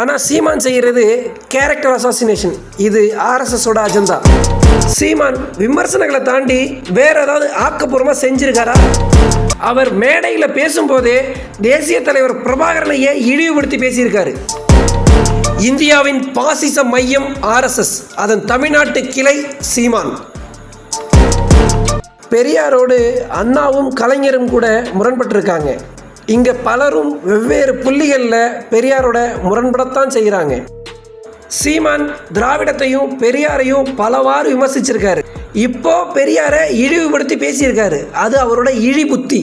ஆனால் சீமான் செய்கிறது character assassination இது ஆர்எஸ்எஸோட அஜெண்டா சீமான் விமர்சனங்களை தாண்டி வேற ஏதாவது ஆக்கப்பூர்வமாக செஞ்சிருக்காரா? அவர் மேடையில் பேசும்போதே தேசிய தலைவர் பிரபாகரனையே இழிவுபடுத்தி பேசியிருக்காரு? இந்தியாவின் பாசிச மையம் ஆர்எஸ்எஸ் அதன் தமிழ்நாட்டு கிளை சீமான். பெரியாரோடு அண்ணாவும் கலைஞரும் கூட முரண்பட்டிருக்காங்க. இங்கே பலரும் வெவ்வேறு புள்ளிகளில் பெரியாரோட முரண்படத்தான் செய்கிறாங்க சீமான் திராவிடத்தையும் பெரியாரையும் பலவாறு விமர்சிச்சிருக்காரு. இப்போ பெரியாரை இழிவுபடுத்தி பேசியிருக்காரு. அது அவரோட இழி புத்தி.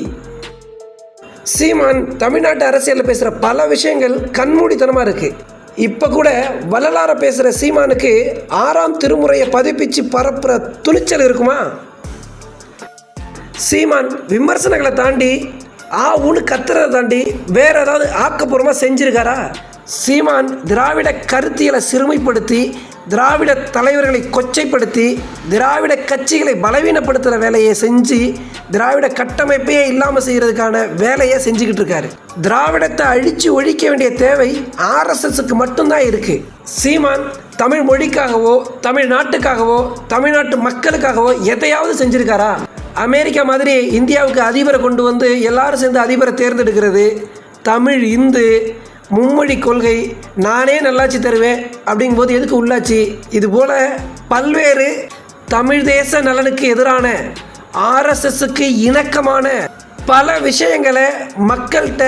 சீமான் தமிழ்நாட்டு அரசியலில் பேசுகிற பல விஷயங்கள் கண்மூடித்தனமாக இருக்குது இப்போ கூட வள்ளலார பேசுகிற சீமானுக்கு ஆறாம் திருமுறையை பதிப்பிச்சு பரப்புகிற துணிச்சல் இருக்குமா? சீமான் விமர்சனங்களை தாண்டி ஆ ஊன்னு கத்துறதை தாண்டி வேற ஏதாவது ஆக்கப்பூர்வமாக செஞ்சிருக்காரா? சீமான் திராவிட கருத்தியலை சிறுமைப்படுத்தி திராவிட தலைவர்களை கொச்சைப்படுத்தி திராவிட கட்சிகளை பலவீனப்படுத்துகிற வேலையை செஞ்சு திராவிட கட்டமைப்பையே இல்லாமல் செய்கிறதுக்கான வேலையை செஞ்சுக்கிட்டு இருக்காரு. திராவிடத்தை அழித்து ஒழிக்க வேண்டிய தேவை ஆர்எஸ்எஸ்க்கு மட்டும்தான் இருக்குது சீமான் தமிழ் மொழிக்காகவோ தமிழ்நாட்டுக்காகவோ தமிழ்நாட்டு மக்களுக்காகவோ எதையாவது செஞ்சுருக்காரா? அமெரிக்கா மாதிரி இந்தியாவுக்கு அதிபரை கொண்டு வந்து எல்லாரும் சேர்ந்து அதிபரை தேர்ந்தெடுக்கிறது தமிழ் இந்து மும்மொழி கொள்கை நானே நல்லாட்சி தருவேன் அப்படிங்கும்போது எதுக்கு உள்ளாட்சி? இது போல் பல்வேறு தமிழ் தேச நலனுக்கு எதிரான ஆர்எஸ்எஸ்க்கு இணக்கமான பல விஷயங்களை மக்கள்கிட்ட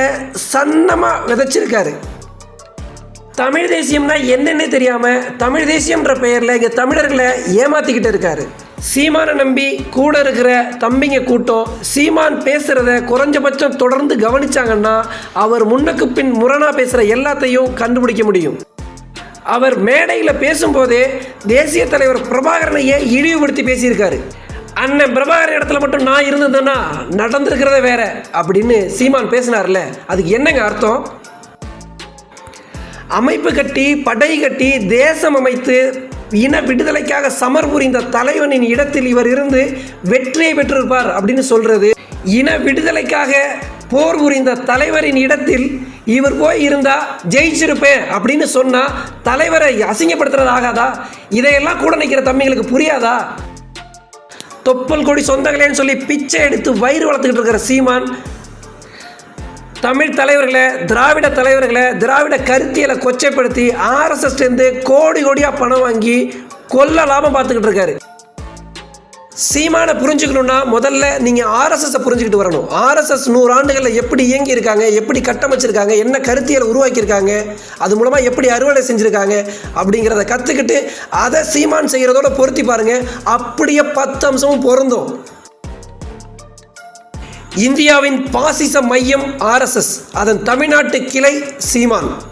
சன்னமாக விதைச்சிருக்காரு. தமிழ் தேசியம்னா என்னென்னே தெரியாமல் தமிழ் தேசியம்ன்ற பெயரில் இங்கே தமிழர்களை ஏமாத்திக்கிட்டு இருக்காரு. சீமானை நம்பி கூட இருக்கிற தம்பிங்க கூட்டம் சீமான் பேசுகிறத குறைஞ்சபட்சம் தொடர்ந்து கவனிச்சாங்கன்னா அவர் முன்னுக்கு பின் முரணா பேசுகிற எல்லாத்தையும் கண்டுபிடிக்க முடியும். அவர் மேடையில் பேசும்போதே தேசிய தலைவர் பிரபாகரனையே இழிவுபடுத்தி பேசியிருக்காரு. அண்ணன் பிரபாகரன் இடத்துல மட்டும் நான் இருந்ததுன்னா நடந்திருக்கிறத வேற அப்படின்னு சீமான் பேசினார்ல அதுக்கு என்னங்க அர்த்தம்? அமைப்பு கட்டி படை கட்டி தேசம் அமைத்து இன விடுதலைக்காக சமர் புரிந்த தலைவனின் இடத்தில் இவர் இருந்து வெற்றியை பெற்றிருப்பார் அப்படின்னு சொல்றது. இன விடுதலைக்காக போர் புரிந்த தலைவரின் இடத்தில் இவர் போய் இருந்தா ஜெயிச்சிருப்பேன் அப்படின்னு சொன்னா தலைவரை அசிங்கப்படுத்துறது ஆகாதா இதையெல்லாம் கூட நிற்கிற தம்பிங்களுக்கு புரியாதா? தொப்பல் கொடி சொந்தங்களேன்னு சொல்லி பிச்சை எடுத்து வயிறு வளர்த்துக்கிட்டு இருக்கிற சீமான் தமிழ் தலைவர்களை திராவிட தலைவர்களை திராவிட கருத்தியலை கொச்சைப்படுத்தி ஆர்எஸ்எஸ்லேருந்து கோடி கோடியாக பணம் வாங்கி கொல்ல லாபம் பார்த்துக்கிட்டு இருக்காரு. சீமானை புரிஞ்சுக்கணுன்னா முதல்ல நீங்கள் ஆர்எஸ்எஸை புரிஞ்சுக்கிட்டு வரணும். ஆர்எஸ்எஸ் நூறு ஆண்டுகளில் எப்படி இயங்கி இருக்காங்க எப்படி கட்டமைச்சிருக்காங்க என்ன கருத்தியலை உருவாக்கியிருக்காங்க அது மூலமாக எப்படி அறுவடை செஞ்சுருக்காங்க அப்படிங்கிறத கற்றுக்கிட்டு அதை சீமான் செய்கிறதோட பொருத்தி பாருங்கள் அப்படியே பத்து அம்சமும் பொருந்தும். இந்தியாவின் பாசிச மையம் ஆர்எஸ்எஸ் அதன் தமிழ்நாட்டு கிளை சீமான்.